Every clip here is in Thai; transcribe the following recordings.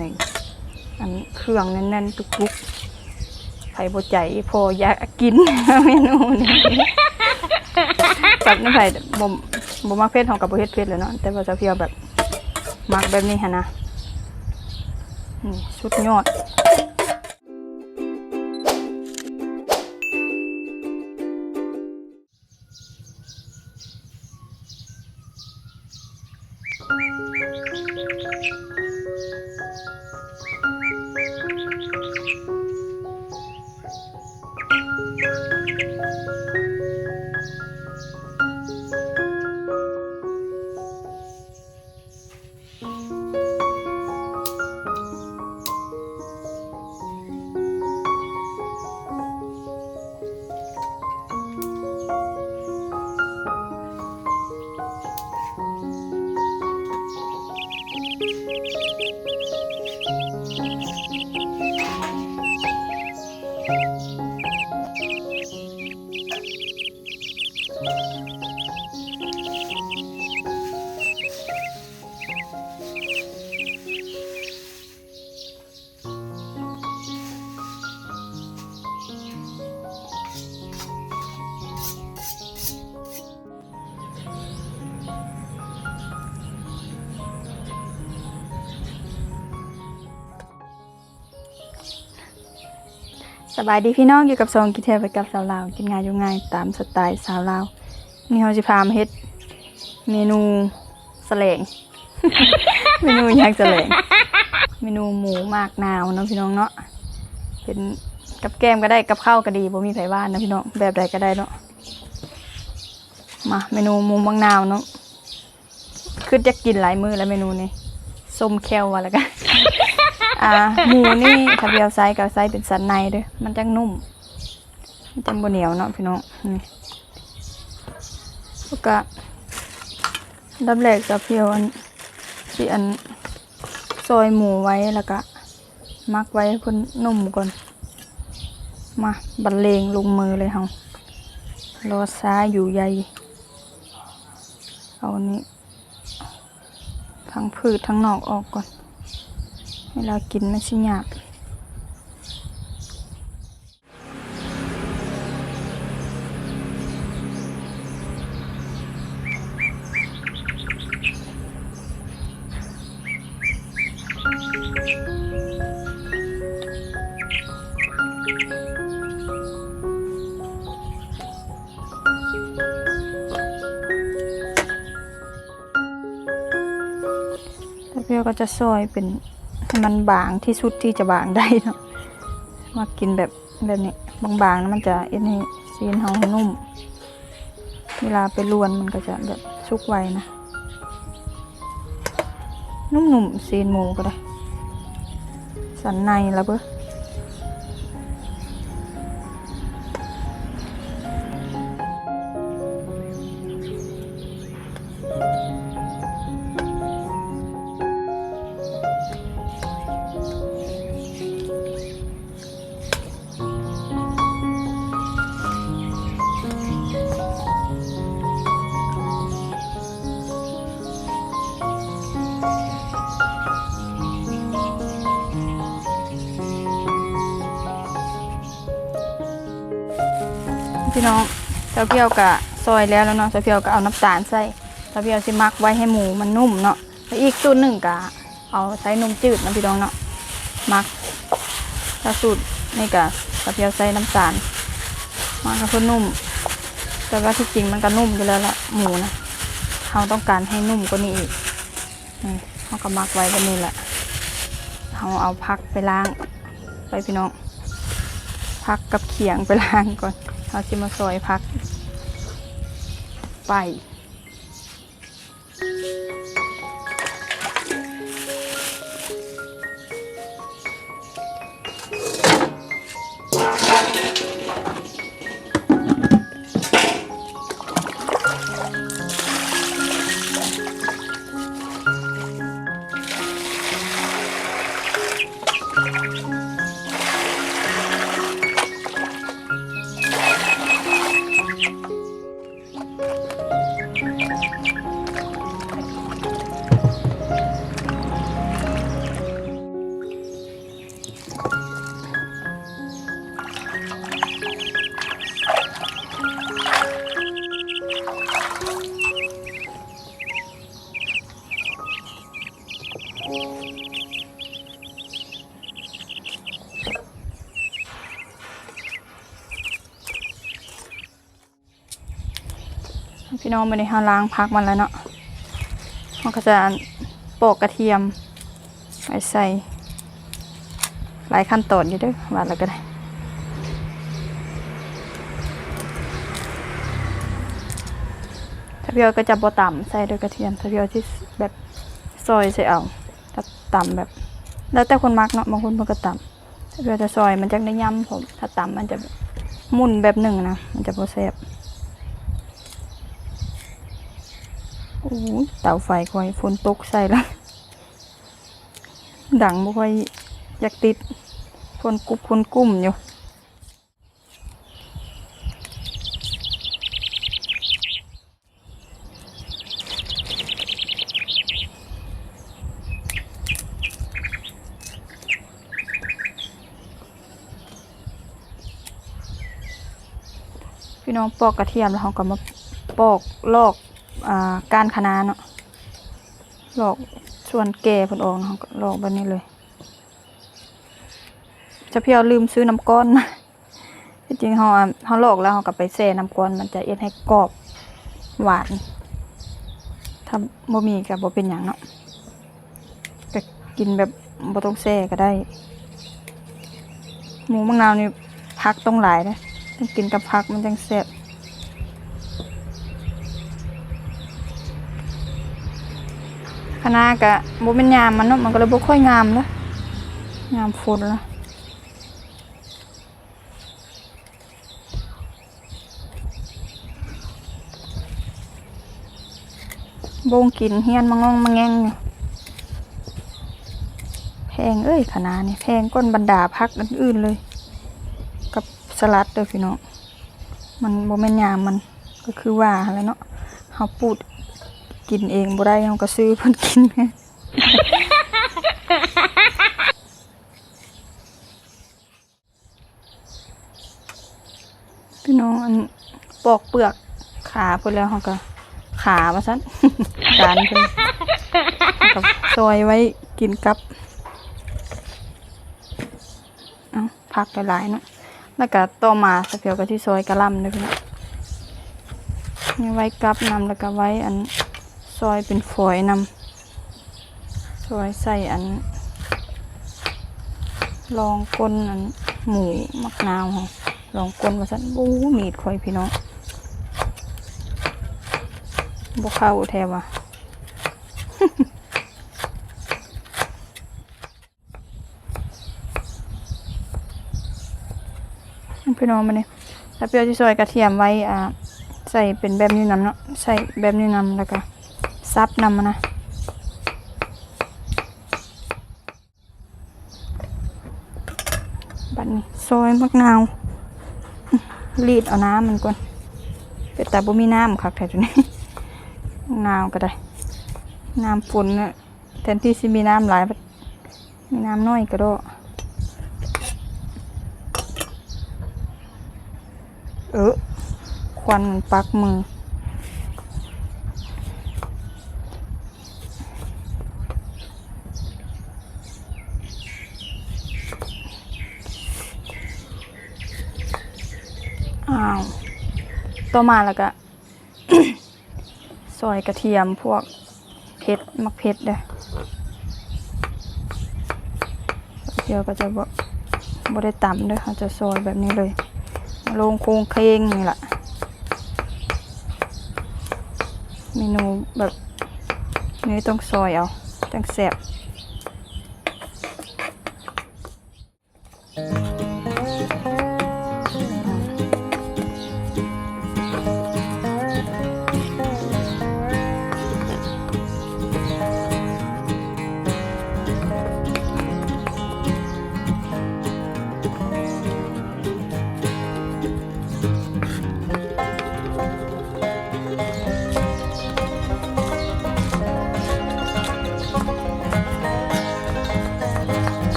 นี่อันเครื่องแน่นๆตุกๆไผ่บใจพออยากกินเมนูนี้กับน้ำไผ่บ่บ่มักเผ็ดของกับบ่เฮ็ดเผ็ดเลยเนาะแต่ว่าจะเพียวแบบมักแบบนี้หั่นนะนี่สุดยอด สบายดีพี่น้องอยู่กับซองกิเทยไปกับสาวลาวกินงานอยู่ง่ายตามสไตล์สาวลาวนี่เราจะพามาเฮ็ดเมนูแสลง เมนูอยากแสลงเมนูหมูหมากนาวเนาะพี่น้องเนาะเป็นกับแก้มก็ได้กับข้าวก็ดีบ่มีไผว่านะพี่น้องแบบใดก็ได้เนาะมาเมนูหมูหมากนาวเนาะคือจะกินหลายมื้อแล้วเมนูนี้ส้มแควว่าแล้วกัน อ่าหมูนี่ถ้าเบียวไซส์กับไซส์เป็นสันในเด้อมันจังนุ่ม มันจังบเหนียวเนาะพี่น้องนี่แล้วก็ดับแรกจะเพียวอันสิอันซอยหมูไว้แล้วก็มักไว้เพิ่นนุ่มก่อน มาบรรเลงลงมือเลยเฮารอซ้าอยู่ใยเอาอันนี้ทั้งพืชทั้งนอกออกก่อน เวลากินไม่ใช่หยาบแล้วพี่ก็จะซอยเป็น ให้มันบางที่สุดที่จะบางได้เนาะมากินแบบแบบนี้บางๆแล้วมันจะเอ็นให้ซีนเฮานุ่ม เวลาไปลวนมันก็จะแบบสุกไวนะ นุ่มๆซีนหมูก็ได้ สันในแล้วเบ้อ น้องเจ้าเพียวกะซอยแล้วแล้วเนาะเจ้าเพียวก็เอาน้ำตาลใส่เจ้าเพียวสิมักไว้ให้หมูมันนุ่มเนาะแล้วอีกสูตรหนึ่งกะเอาใส่นมจืดนะพี่น้องเนาะมักถ้าสูตรนี่กะเจ้าเพียวใส่น้ำตาลมักให้เพื่อนุ่ม แต่ว่าที่จริงมันก็นุ่มอยู่แล้วละหมูนะเราต้องการให้นุ่มกว่านี้อีกนี่เราก็มักไว้แบบนี้แหละเราเอาพักไปล้างไปพี่น้องพักกับเขียงไปล้างก่อน เราจะมาซอยพัก ไป พี่น้องมาในห้าล้างพักมันแล้วเนาะมันก็จะโปอกกระเทียมไปใส่ หลายขั้นตอนอยู่ด้วยว่าแล้วก็ได้ถ้าพี่อ้อยก็จะบ่ต่ำใส่ด้วยกระเทียมถ้าพี่อ้อยที่แบบซอยใส่เอาถ้าต่ำแบบ แล้วแต่คนมักเนาะบางคนมันก็ต่ำถ้าพี่อ้อยจะซอยมันจะได้ย่ำผม ถ้าต่ำมันจะมุนแบบหนึ่งนะ มันจะบ่แซ่บ โอ้เตาไฟคอยฝนตกใส่แล้วดังบ่ค่อยอยากติดคนกุบคนกุ้มอยู่พี่น้องปอกกระเทียมแล้วเขาก็มาปอกลอก ก้านคะน้าเนาะหลอกส่วนแก่ผลออกเนาะเขาก็ลอกแบบนี้เลย จะเพี่เอาลืมซื้อน้ำก้อนนะที่จริงเขาอะเขาลอกแล้วเขาก็ไปแช่น้ำก้อนมันจะเอ็ดให้กรอบหวานถ้าบ่มีก็บ่เป็นอย่างเนาะก็กินแบบบ่ต้องแช่ก็ได้ หมูมะนาวนี่พักต้องหลายนะต้องกินกับพักมันจังแซ่บ คณะกะบ่เป็นยามมันเนาะมันก็เลยบ่ค่อยงามแล้วงามฝนแล้วบงกินเฮียนมางองมาแงงอยู่แพงเอ้ยคณะนี่แพงก้นบรรดาพักอื่นๆเลย กับสลัดเด้อพี่น้องมันบ่แม่นยามมันก็คือว่าแหล้วเนาะเฮาปูด กินเองบ่ได้เฮาก็ซื้อเพิ่นกินพี่น้องอันปอกเปลือกขาเพิ่นแล้วเฮาก็ขาว่าซั่นการเพิ่นกับซอยไว้กินกับเอาผักหลายๆเนาะแล้วก็ต่อมาสะเพียวก็ที่ซอยกะล่ำด้วยพี่น้องไว้กับนำแล้วก็ไว้อัน ซอยเป็นฝอยนำซอยใส่อันลองก้นอันหมูมักนาวค่ะลองก้นมาสั่นบูมีดคอยพี่น้องบเข้าแทว่ะพี่น้องมาเนี่ยถ้าเปรี้ยวที่ซอยกระเทียมไว้อ่าใส่เป็นแบบนี้นำเนาะใส่แบบนี้นำแล้วก็ ซับนำนะบัดนี้ซอยมะนาวรีดเอาน้ำมันก่อนเป็นแต่บ่มีน้ำคักแท้ตัวนี้นาวก็ได้ น้ำฝนน่ะแทนที่สิมีน้ำหลายมีน้ำน้อยก็ได้เออควันปักมือาว ต่อมาแล้วก็ซอยกระเทียมพวกเผ็ดมักเผ็ดเด้เดี๋ยวก็จะบ่บ่ได้ตำด้อเขาจะซอยแบบนี้เลยลงโครงเคงนี่แหละเมนูแบบนี้ต้องซอยเอาจังแซ่บ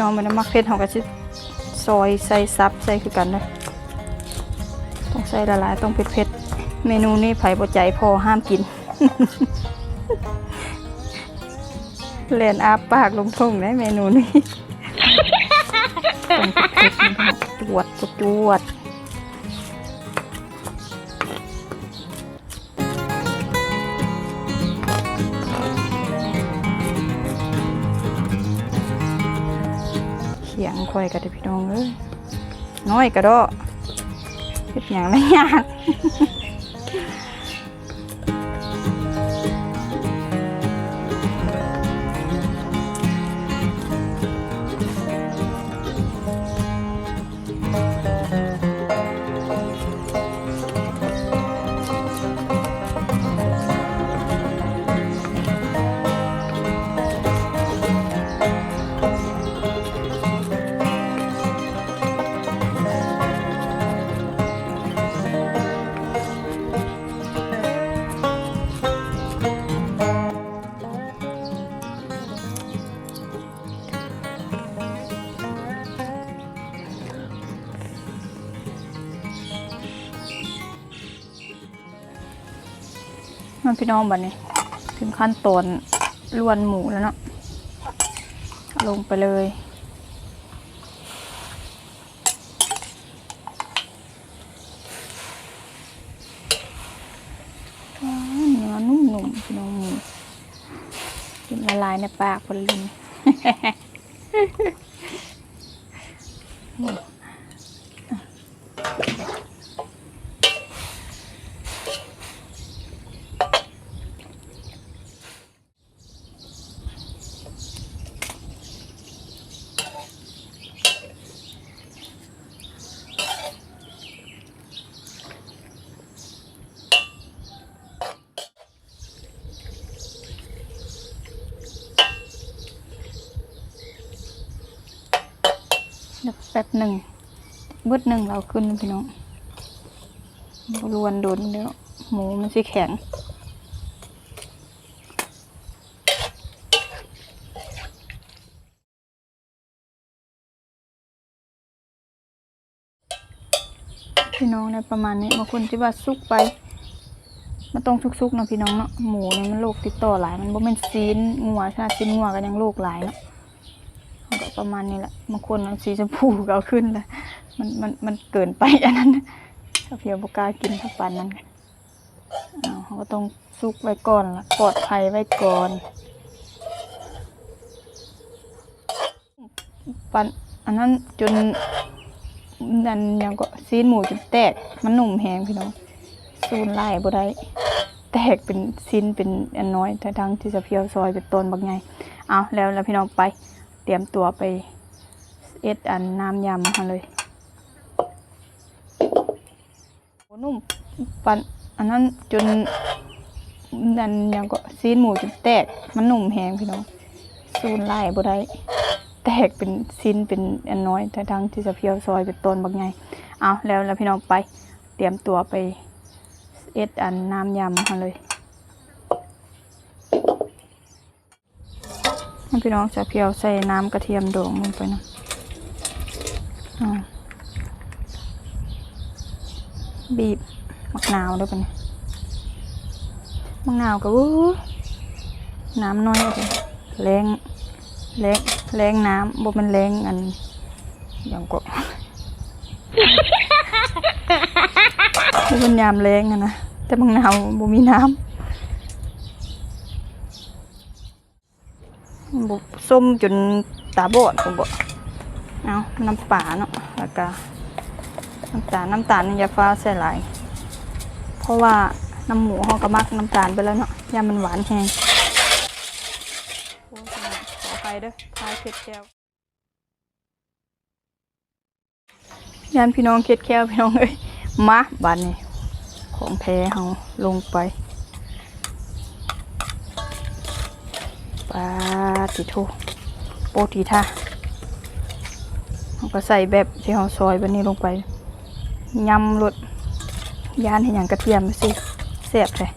น้องมันมักเผ็ดเขาก็ชิซอยใส่ซับใส่คือกันเลยต้องใส่ละลายต้องเผ็ดเผ็ดเมนูนี้ไผ่บใจพอห้ามกินเล่นอาปากลงทุ่งได้เมนูนี้ จวดจวด ถียงคอยกับพี่น้องเอ้ยน้อยกระดอเฮ็ดอย่างไรยาก พี่น้องบัดนี้ ถึงขั้นตอนล้วนหมูแล้วเนาะลงไปเลยเนื้อนุ่มๆพี่น้องหมูกินละลายในปากพอลิน เดี๋ยวแป๊บหนึ่งเบิดหนึ่งเราขึ้นพี่น้องรวนโดนเดี๋ยวหมูมันสิแข็งพี่น้องเนี่ยประมาณนี้บางคนที่ว่าสุกไปมันต้องสุกๆเนาะพี่น้องเนาะหมูเนี่ยมันโรคติดต่อหลายมันบ่เป็นซีนงัวใช่ไหมซีนงัวก็ยังโรคหลายเนาะ ประมาณนี้แหละบางคนสีชมพูก็เอาขึ้นเลยมันมันมันเกินไปอันนั้นถ้าเพียวบกล้ากินถ้าปานนั้นอ้าเขาก็ต้องซุกไว้ก่อนละปลอดภัยไว้ก่อนปันอันนั้นจนนันยังก็ซีนหมูจนแตกมันหนุ่มแหงพี่น้องซูนไล่บ่ได้แตกเป็นซีนเป็นอันน้อยทั้งที่จะเพียวซอยเป็นต้นบางไงเอาแล้วแล้วพี่น้องไป ตรียมตัวไปเอ็ดอันน้ำยำมาเลยโอ้นุ่มปันอันนั้นจนนันยังก็ซีนหมูจนแตก มันหนุ่มแหงพี่น้องซูนไล่บ่ได้แตกเป็นซีนเป็นอันน้อยทั้งที่จะเพียวซอยเป็นต้นบางไงเอาแล้วแล้วพี่น้องไปเตรียมตัวไปเอ็ดอันน้ำยำมาเลย ให้ พี่น้องจะเพียวใส่น้ำกระเทียมโด่งลงไปนะอ่าบีบมะนาวด้วยปะเนี่ยมะนาวก็วู้น้ำน้อยเลยแรงแรงแรงน้ำบ่เป็นแรงอันอย่างก็บ่เป็นยามแรงอะนะแต่มะนาวบ่มีน้ำ บุกส้มจนตาบอดผมบอกเอาน้ำป่าเนาะแล้วก็น้ำตาลน้ำตาลนี่อย่าฟ้าใส่หลายเพราะว่าน้ำหมูเขาก็มักน้ำตาลไปแล้วเนาะยามันหวานแฮงโอ้ยขออภัยเด้อพายเค็ดแก้วยานพี่น้องเค็ดแก้วพี่น้องเอ้ยมาบานนี้ของแท้เขาลงไป ปาติโทโปติท่าเราก็ใส่แบบที่เราซอยแบบนี้ลงไปยำรสย่านให้อย่างกระเทียมสิเสียบเลย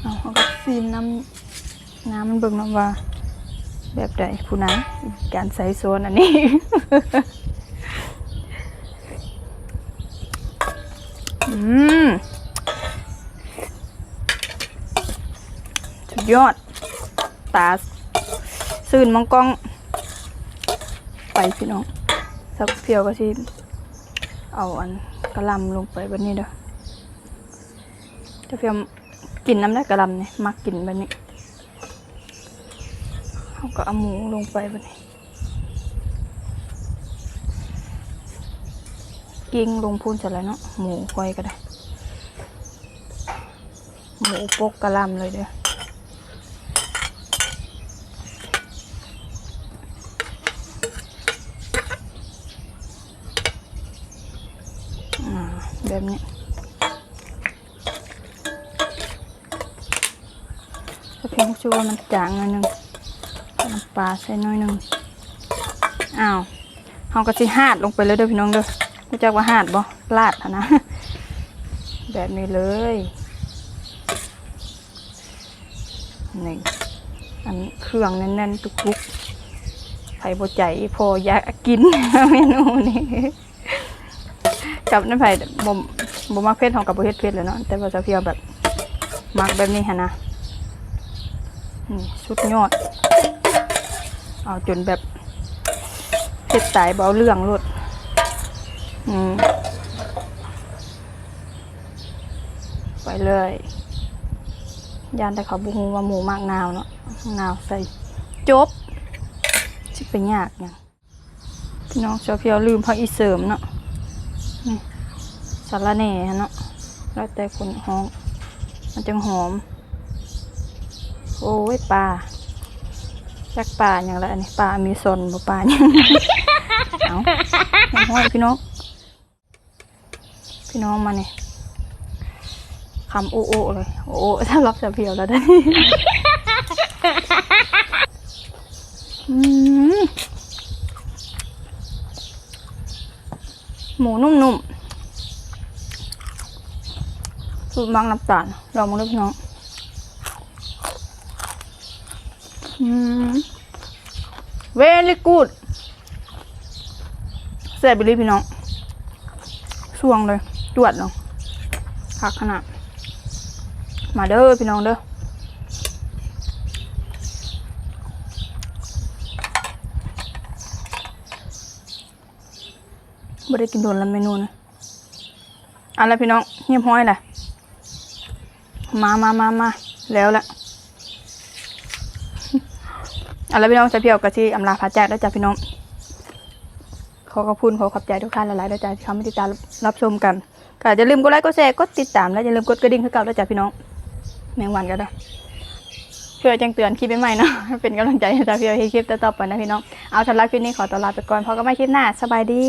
เอาเขาก็ซีมน้ำน้ำมันเบิ่งน้ำว่า แบบใดผู้นั้นการใส่โซนอันนี้อืม ยอด ตาซื่นมองกล้อง ไปพี่น้อง สักเพียวก็สิเอาอันกระลำลงไปแบบนี้เด้อจะเพียวกินน้ำได้กระลำเนี่ยมักกินแบบนี้เขาก็เอาหมูลงไปแบบนี้กิ้งลงพูนเสร็จแล้วเนาะหมูก้อยก็ได้ หมูปกกระลำเลยเด้อาแบบนี้ก็เพียง ชัวามันจางหน่อยหนึงน้ำปลาใส่หน่อยหนึงอ้าวเขาก็สิหาดลงไปเลยเด้อพี่น้องเด้อรู้จักว่าหาดบ่ลาดนะ แบบนี้เลยนี่อันเครื่องแน่นๆตุกๆไผ่บใจพออยากกินเมนูนี้กับน้ำไผ่บ่มบ่มักเผ็ดของกับบ่เฮ็ดเผ็ดเลยเนาะแต่ว่าจะเพียวแบบมักแบบนี้ฮะนะ นี่สุดยอด เอาจนแบบเผ็ดตายเบาเรื่องรดอืมไปเลยยานแต่เขาบุฮูว่าหมูมากนาวเนาะนาวใส่จบสิบไปยากหยังพี่น้องเจ้าเพียวลืมพักอีเสริมเนาะสาระแหน่เนาะแล้วแต่คนห้อง มันจึงหอม โอ้ยปลาจักปลาอย่างไรอันนี้ปลามีสนบ่ปลาอย่างเอาห้อยพี่น้อง พี่น้องมาเนี่ยคำโอโอเลยโอโอถ้ารับจะเพียวแล้วได้อืมหมูนุ่มๆสูตรมักน้ำตาลลองมาดูพี่น้อง อืม very good แซ่บไปเลยพี่น้องช่วงเลยจวดเนาะคักขนาด มาเด้อพี่น้องเด้อบ่ได้กินโดนแล้วเมนูนะอะไรพี่น้องเงียบห้อยแหละมามามามาแล้วละ เอาละพี่น้องจะเพียวกะที่อำลาพาแจกแล้วจ้ะพี่น้องขอขอบคุณขอขอบใจทุกท่านหลายๆด้วยจ้ะที่เขามาติดตามรับชมกันก็อย่าลืมกดไลค์กดแชร์กดติดตามและอย่าลืมกดกระดิ่งให้เก่าด้วยจ้ะพี่น้องแมงวันก็ได้เพื่อแจ้งเตือนคลิปใหม่ๆเนาะเป็นกำลังใจให้จ้ะพี่ให้คลิปต่อๆไปนะพี่น้องเอาสำหรับคลิปนี้ขอตัวลาไปก่อนพอกันใหม่คลิปหน้าสบายดี